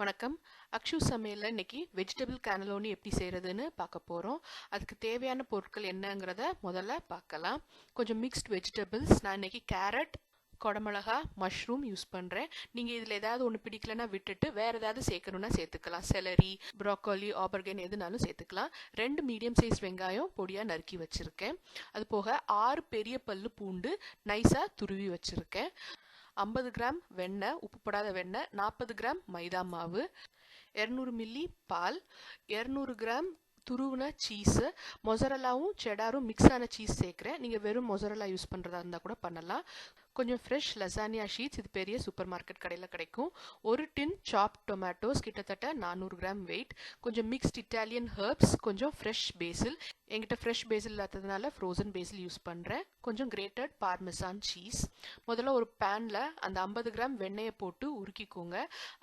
வணக்கம். அக்ஷு சமையலில் இன்னைக்கு வெஜிடபிள் கேனலோனி எப்படி செய்கிறதுன்னு பார்க்க போகிறோம் அதுக்கு தேவையான பொருட்கள் என்னங்கிறத முதல்ல பார்க்கலாம். கொஞ்சம் மிக்ஸ்ட் வெஜிடபிள்ஸ் நான் இன்றைக்கி கேரட் குடமிளகா மஷ்ரூம் யூஸ் பண்ணுறேன் நீங்கள் இதில் ஏதாவது ஒன்று பிடிக்கலன்னா விட்டுட்டு வேறு ஏதாவது சேர்க்கணுன்னா சேர்த்துக்கலாம். செலரி ப்ராக்கோலி ஆபர்கன் எதுனாலும் சேர்த்துக்கலாம். ரெண்டு மீடியம் சைஸ் வெங்காயம் பொடியாக நறுக்கி வச்சுருக்கேன். அது போக ஆறு பெரிய பல்லு பூண்டு நைஸாக துருவி வச்சுருக்கேன். ஐம்பது கிராம் வெண்ணெய் உப்பு போடாத வெண்ணெய் நாற்பது கிராம் மைதா மாவு இரநூறு மில்லி பால் இரநூறு கிராம் துருவின சீஸு மொசரலாவும் செடாரும் மிக்ஸ் ஆன சீஸ் சேர்க்குறேன். நீங்கள் வெறும் மொசரலா யூஸ் பண்ணுறதா இருந்தால் கூட பண்ணலாம். கொஞ்சம் ஃப்ரெஷ் லசானியா ஷீட்ஸ் இது பெரிய சூப்பர் மார்க்கெட் கடையில் கிடைக்கும். ஒரு டின் சாப் டொமேட்டோஸ் கிட்டத்தட்ட நானூறு கிராம் வெயிட் கொஞ்சம் மிக்ஸ்ட் இட்டாலியன் ஹர்ப்ஸ் கொஞ்சம் ஃப்ரெஷ் பேசில் என்கிட்ட ஃப்ரெஷ் பேசில் இல்லாததுனால ஃப்ரோசன் பேசில் யூஸ் பண்ணுறேன் கொஞ்சம் கிரேட்டட் பார்மெசான் சீஸ் முதல்ல ஒரு பேனில் அந்த ஐம்பது கிராம் வெண்ணெயை போட்டு உருக்கிக்கோங்க.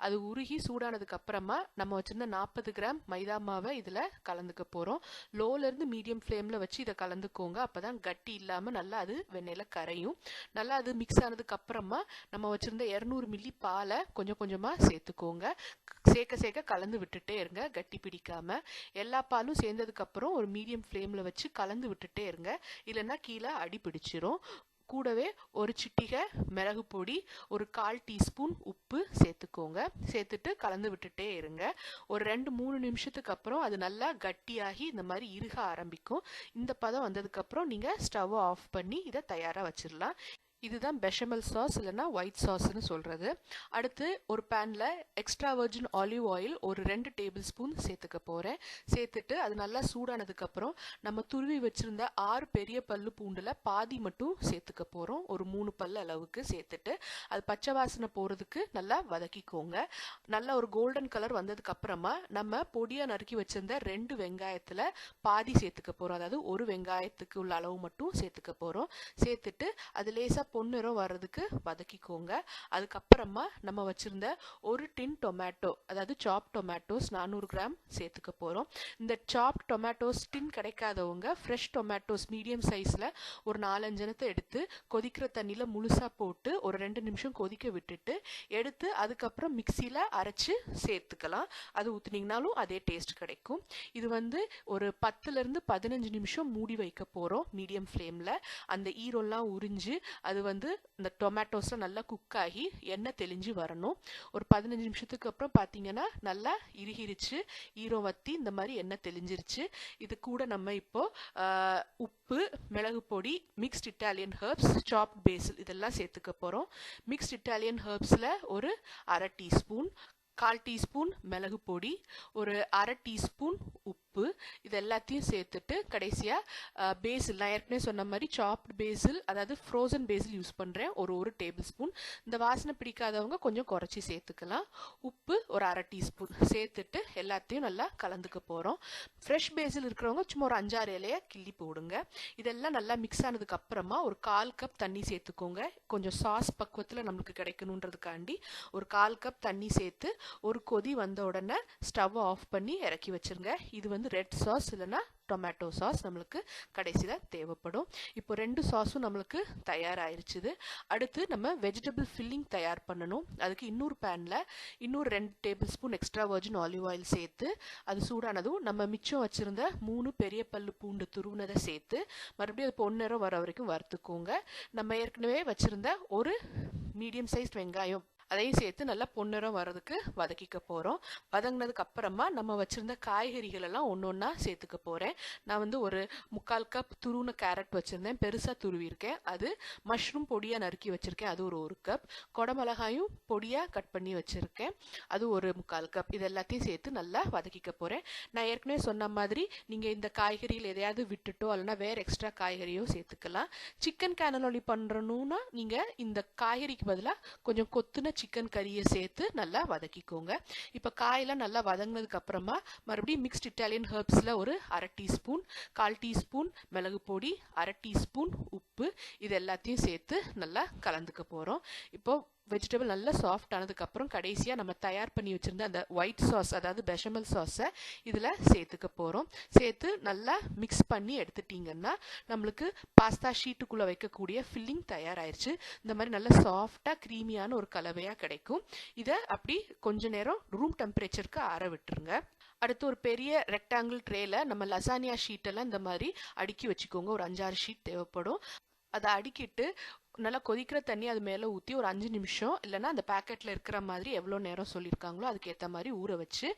அது உருகி சூடானதுக்கு அப்புறமா நம்ம வச்சுருந்த நாற்பது கிராம் மைதா மாவை இதில் கலந்துக்க போகிறோம் லோலேருந்து மீடியம் ஃப்ளேமில் வச்சு இதை கலந்துக்கோங்க. அப்போ தான் கட்டி இல்லாமல் நல்லா அது வெண்ணெயில் கரையும். நல்லா அது மிக்ஸ் ஆனதுக்கு அப்புறமா நம்ம வச்சுருந்த இரநூறு மில்லி பாலை கொஞ்சம் கொஞ்சமாக சேர்த்துக்கோங்க. சேர்க்க சேர்க்க கலந்து விட்டுட்டே இருங்க கட்டி பிடிக்காமல் எல்லா பாலும் சேர்ந்ததுக்கப்புறம் ஒரு மீடியம் ஃப்ளேமில் வச்சு கலந்து விட்டுட்டே இருங்க. இல்லைன்னா கீழே அடி பிடிச்சிரும். கூடவே ஒரு சிட்டிகை மிளகு பொடி ஒரு கால் டீஸ்பூன் உப்பு சேர்த்துக்கோங்க. சேர்த்துட்டு கலந்து விட்டுட்டே இருங்க. ஒரு ரெண்டு மூணு நிமிஷத்துக்கு அப்புறம் அது நல்லா கட்டியாகி இந்த மாதிரி இறுக ஆரம்பிக்கும். இந்த பதம் வந்ததுக்கப்புறம் நீங்கள் ஸ்டவ்வை ஆஃப் பண்ணி இதை தயாராக வச்சிடலாம் இதுதான் பெஷமல் சாஸ் இல்லைன்னா ஒயிட் சாஸ்ன்னு சொல்கிறது அடுத்து ஒரு பேனில் எக்ஸ்ட்ரா வர்ஜின் ஆலிவ் ஆயில் ஒரு ரெண்டு டேபிள் ஸ்பூன் சேர்த்துக்க போகிறேன் சேர்த்துட்டு அது நல்லா சூடானதுக்கப்புறம் நம்ம துருவி வச்சுருந்த ஆறு பெரிய பல்லு பூண்டில் பாதி மட்டும் சேர்த்துக்க போகிறோம் ஒரு மூணு பல்லு அளவுக்கு சேர்த்துட்டு அது பச்சை வாசனை போகிறதுக்கு நல்லா வதக்கிக்கோங்க. நல்லா ஒரு கோல்டன் கலர் வந்ததுக்கப்புறமா நம்ம பொடியாக நறுக்கி வச்சுருந்த ரெண்டு வெங்காயத்தில் பாதி சேர்த்துக்க போகிறோம் அதாவது ஒரு வெங்காயத்துக்கு உள்ள அளவு மட்டும் சேர்த்துக்க போகிறோம் சேர்த்துட்டு அது லேசாக பொன்னிறம் வர்றதுக்கு வதக்கிக்கோங்க. அதுக்கப்புறமா நம்ம வச்சுருந்த ஒரு டின் டொமேட்டோ அதாவது சாப் டொமேட்டோஸ் நானூறு கிராம் சேர்த்துக்க போகிறோம் இந்த சாப் டொமேட்டோஸ் டின் கிடைக்காதவங்க ஃப்ரெஷ் டொமேட்டோஸ் மீடியம் சைஸில் ஒரு நாலஞ்சனத்தை எடுத்து கொதிக்கிற தண்ணியில் முழுசாக போட்டு ஒரு ரெண்டு நிமிஷம் கொதிக்க விட்டுட்டு எடுத்து அதுக்கப்புறம் மிக்சியில் அரைச்சி சேர்த்துக்கலாம். அது ஊற்றுனீங்கனாலும் அதே டேஸ்ட் கிடைக்கும். இது வந்து ஒரு பத்துலேருந்து பதினஞ்சு நிமிஷம் மூடி வைக்க போகிறோம் மீடியம் ஃப்ளேமில் அந்த ஈரோல்லாம் உறிஞ்சு அது வந்து இந்த டொமேட்டோஸில் நல்லா குக் ஆகி எண்ணெய் தெளிஞ்சு வரணும். ஒரு பதினஞ்சு நிமிஷத்துக்கு அப்புறம் பார்த்தீங்கன்னா நல்லா இறுகிருச்சு. ஈரம் வத்தி இந்த மாதிரி எண்ணெய் தெளிஞ்சிருச்சு. இது கூட நம்ம இப்போ உப்பு மிளகு பொடி மிக்ஸ்ட் இட்டாலியன் ஹர்ப்ஸ் சாப் பேசில் இதெல்லாம் சேர்த்துக்க போகிறோம் மிக்ஸ்ட் இட்டாலியன் ஹர்ப்ஸில் ஒரு அரை டீஸ்பூன் கால் டீஸ்பூன் மிளகு பொடி ஒரு அரை டீஸ்பூன் உப்பு உப்பு இது எல்லாத்தையும் சேர்த்துட்டு கடைசியாக பேசில் நான் ஏற்கனவே சொன்ன மாதிரி சாப்டு பேசில் அதாவது ஃப்ரோசன் பேசில் யூஸ் பண்ணுறேன் ஒரு ஒரு டேபிள் ஸ்பூன் இந்த வாசனை பிடிக்காதவங்க கொஞ்சம் குறைச்சி சேர்த்துக்கலாம். உப்பு ஒரு அரை டீஸ்பூன் சேர்த்துட்டு எல்லாத்தையும் நல்லா கலந்துக்க போகிறோம் ஃப்ரெஷ் பேசில் இருக்கிறவங்க சும்மா ஒரு அஞ்சாறு இலையை கிள்ளி போடுங்க. இதெல்லாம் நல்லா மிக்ஸ் ஆனதுக்கு அப்புறமா ஒரு கால் கப் தண்ணி சேர்த்துக்கோங்க. கொஞ்சம் சாஸ் பக்குவத்தில் நம்மளுக்கு கிடைக்கணுன்றதுக்காண்டி ஒரு கால் கப் தண்ணி சேர்த்து ஒரு கொதி வந்த உடனே ஸ்டவ் ஆஃப் பண்ணி இறக்கி வச்சிருங்க. இது வந்து ரெட் சாஸ் இல்லைன்னா டொமேட்டோ சாஸ் நம்மளுக்கு கடைசியில் தேவைப்படும். இப்போ ரெண்டு சாஸும் நம்மளுக்கு தயாராகிருச்சுது அடுத்து நம்ம வெஜிடபிள் ஃபில்லிங் தயார் பண்ணணும். அதுக்கு இன்னொரு பேனில் இன்னொரு ரெண்டு tablespoon extra virgin olive oil சேர்த்து அது சூடானதும் நம்ம மிச்சம் வச்சுருந்த மூணு பெரிய பல்லு பூண்டு துருவினதை சேர்த்து மறுபடியும் அது பொன்னிறம் வர வரைக்கும் வறுத்துக்கோங்க. நம்ம ஏற்கனவே வச்சுருந்த ஒரு மீடியம் சைஸ் வெங்காயம் அதையும் சேர்த்து நல்லா பொன்னிறம் வர்றதுக்கு வதக்கிக்க போகிறோம் வதங்கினதுக்கு அப்புறமா நம்ம வச்சுருந்த காய்கறிகள் எல்லாம் ஒன்று ஒன்றா சேர்த்துக்க போகிறேன் நான் வந்து ஒரு முக்கால் கப் துருவின கேரட் வச்சுருந்தேன். பெருசாக துருவிருக்கேன் அது மஷ்ரூம் பொடியாக நறுக்கி வச்சுருக்கேன். அது ஒரு ஒரு கப் குடமிளகாயும் பொடியாக கட் பண்ணி வச்சுருக்கேன். அது ஒரு முக்கால் கப் இது எல்லாத்தையும் சேர்த்து நல்லா வதக்கிக்க போகிறேன் நான் ஏற்கனவே சொன்ன மாதிரி நீங்கள் இந்த காய்கறியில் எதையாவது விட்டுட்டோ இல்லைனா வேறு எக்ஸ்ட்ரா காய்கறியோ சேர்த்துக்கலாம். சிக்கன் கேனலோலி பண்ணுறணுன்னா நீங்கள் இந்த காய்கறிக்கு பதிலாக கொஞ்சம் கொத்துன சிக்கன் கறியை சேர்த்து நல்லா வதக்கிக்கோங்க. இப்போ காயெல்லாம் நல்லா வதங்கினதுக்கு அப்புறமா மறுபடியும் மிக்ஸ்ட் இட்டாலியன் ஹர்ப்ஸில் ஒரு அரை டீஸ்பூன் கால் டீஸ்பூன் மிளகு பொடி அரை டீஸ்பூன் உப்பு உப்பு இது எல்லாத்தையும் சேர்த்து நல்லா கலந்துக்க போகிறோம் இப்போ வெஜிடபிள் நல்லா சாஃப்ட் ஆனதுக்கப்புறம் கடைசியாக நம்ம தயார் பண்ணி வச்சுருந்த அந்த ஒயிட் சாஸ் அதாவது பெஷமல் சாஸை இதில் சேர்த்துக்க போகிறோம் சேர்த்து நல்லா மிக்ஸ் பண்ணி எடுத்துட்டிங்கன்னா நம்மளுக்கு பாஸ்தா ஷீட்டுக்குள்ளே வைக்கக்கூடிய ஃபில்லிங் தயாராயிருச்சு. இந்த மாதிரி நல்லா சாஃப்டாக க்ரீமியான ஒரு கலவையாக கிடைக்கும். இதை அப்படி கொஞ்ச நேரம் ரூம் டெம்பரேச்சருக்கு ஆற விட்டுருங்க. அடுத்து ஒரு பெரிய ரெக்டாங்கிள் ட்ரேல நம்ம லசானியா ஷீட்டெல்லாம் இந்த மாதிரி அடுக்கி வச்சுக்கோங்க. ஒரு அஞ்சாறு ஷீட் தேவைப்படும். அதை அடுக்கிட்டு நல்லா கொதிக்கிற தண்ணி அது மேலே ஊற்றி ஒரு அஞ்சு நிமிஷம் இல்லைனா அந்த பேக்கெட்டில் இருக்கிற மாதிரி எவ்வளோ நேரம் சொல்லியிருக்காங்களோ அதுக்கேற்ற மாதிரி ஊற வச்சு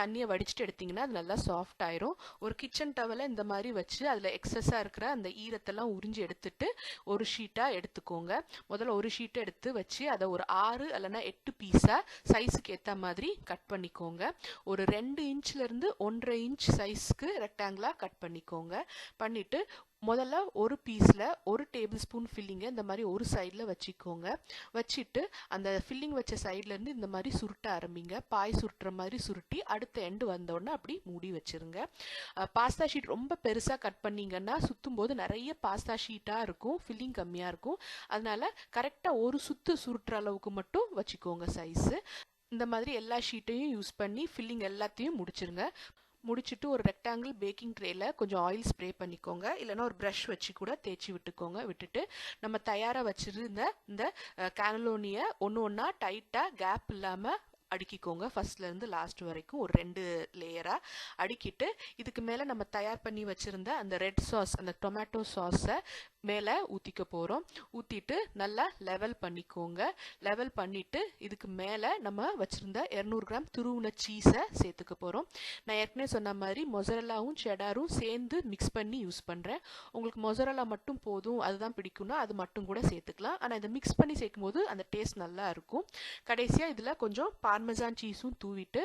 தண்ணியை வடிச்சிட்டு எடுத்திங்கன்னா அது நல்லா சாஃப்ட் ஆயிரும். ஒரு கிச்சன் டவலை இந்த மாதிரி வச்சு அதில் எக்ஸஸாக இருக்கிற அந்த ஈரத்தெல்லாம் உறிஞ்சி எடுத்துட்டு ஒரு ஷீட்டாக எடுத்துக்கோங்க. முதல்ல ஒரு ஷீட்டை எடுத்து வச்சு அதை ஒரு ஆறு இல்லைன்னா எட்டு பீஸாக சைஸுக்கு ஏற்ற மாதிரி கட் பண்ணிக்கோங்க. ஒரு ரெண்டு இன்ச்லேருந்து ஒன்றரை இன்ச் சைஸ்க்கு ரெக்டாங்கிளாக கட் பண்ணிக்கோங்க. பண்ணிவிட்டு முதல்ல ஒரு பீஸில் ஒரு டேபிள் ஸ்பூன் ஃபில்லிங்கை இந்த மாதிரி ஒரு சைடில் வச்சுக்கோங்க. வச்சுட்டு அந்த ஃபில்லிங் வச்ச சைட்லேருந்து இந்த மாதிரி சுருட்ட ஆரம்பிங்க. பாய் சுருட்டுற மாதிரி சுருட்டி அடுத்த எண்டு வந்தோடனே அப்படி மூடி வச்சுருங்க. பாஸ்தா ஷீட் ரொம்ப பெருசாக கட் பண்ணிங்கன்னா சுற்றும் போது நிறைய பாஸ்தா ஷீட்டாக இருக்கும். ஃபில்லிங் கம்மியாக இருக்கும். அதனால கரெக்டாக ஒரு சுற்று சுருட்டுற அளவுக்கு மட்டும் வச்சுக்கோங்க சைஸு இந்த மாதிரி எல்லா ஷீட்டையும் யூஸ் பண்ணி ஃபில்லிங் எல்லாத்தையும் முடிச்சிருங்க. முடிச்சுட்டு ஒரு ரெக்டாங்கிள் பேக்கிங் ட்ரேயில் கொஞ்சம் ஆயில் ஸ்ப்ரே பண்ணிக்கோங்க. இல்லைனா ஒரு ப்ரஷ் வச்சு கூட தேய்ச்சி விட்டுக்கோங்க. விட்டுட்டு நம்ம தயாராக வச்சுருந்த இந்த கேனலோனியை ஒன்று ஒன்றா டைட்டாக கேப் இல்லாமல் அடுக்கிக்கோங்க. ஃபர்ஸ்ட்லேருந்து லாஸ்ட் வரைக்கும் ஒரு ரெண்டு லேயராக அடுக்கிட்டு இதுக்கு மேலே நம்ம தயார் பண்ணி வச்சுருந்த அந்த ரெட் சாஸ் அந்த டொமேட்டோ சாஸை மேலே ஊற்றிக்க போகிறோம் ஊற்றிட்டு நல்லா லெவல் பண்ணிக்கோங்க. லெவல் பண்ணிவிட்டு இதுக்கு மேலே நம்ம வச்சுருந்த இரநூறு கிராம் துருவுன சீஸை சேர்த்துக்க போகிறோம் நான் ஏற்கனவே சொன்ன மாதிரி மொசரலாவும் செடாரும் சேர்ந்து மிக்ஸ் பண்ணி யூஸ் பண்ணுறேன் உங்களுக்கு மொசரலா மட்டும் போதும் அதுதான் பிடிக்கும்னா அது மட்டும் கூட சேர்த்துக்கலாம். ஆனால் இதை மிக்ஸ் பண்ணி சேர்க்கும் போது அந்த டேஸ்ட் நல்லா இருக்கும். கடைசியாக இதில் கொஞ்சம் பார்மசான் சீஸும் தூவிட்டு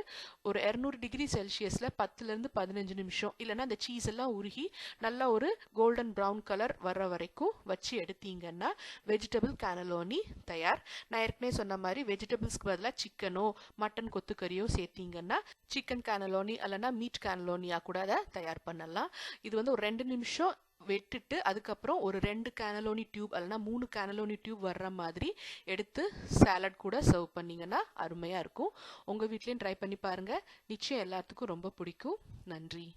ஒரு இரநூறு டிகிரி செல்சியஸில் பத்துலேருந்து பதினஞ்சு நிமிஷம். இல்லைன்னா அந்த சீஸ் எல்லாம் உருகி நல்லா ஒரு கோல்டன் ப்ரௌன் கலர் வர்ற வரைக்கும் வச்சு எடுத்தீங்கன்னா வெஜிடபிள் கேனலோனி தயார். நான் ஏற்கனவே சொன்ன மாதிரி வெஜிடபிள்ஸ்க்கு பதிலாக சிக்கனோ மட்டன் கொத்துக்கறியோ சேர்த்தீங்கன்னா சிக்கன் கேனலோனி இல்லைன்னா மீட் கேனலோனியாக கூட அதை தயார் பண்ணலாம். இது வந்து ஒரு ரெண்டு நிமிஷம் வெட்டுட்டு அதுக்கப்புறம் ஒரு ரெண்டு கேனலோனி டியூப் இல்லைனா மூணு கேனலோனி டியூப் வர்ற மாதிரி எடுத்து சாலட் கூட சர்வ் பண்ணிங்கன்னா அருமையாக இருக்கும். உங்கள் வீட்லேயும் ட்ரை பண்ணி பாருங்கள் நிச்சயம் எல்லாத்துக்கும் ரொம்ப பிடிக்கும். நன்றி.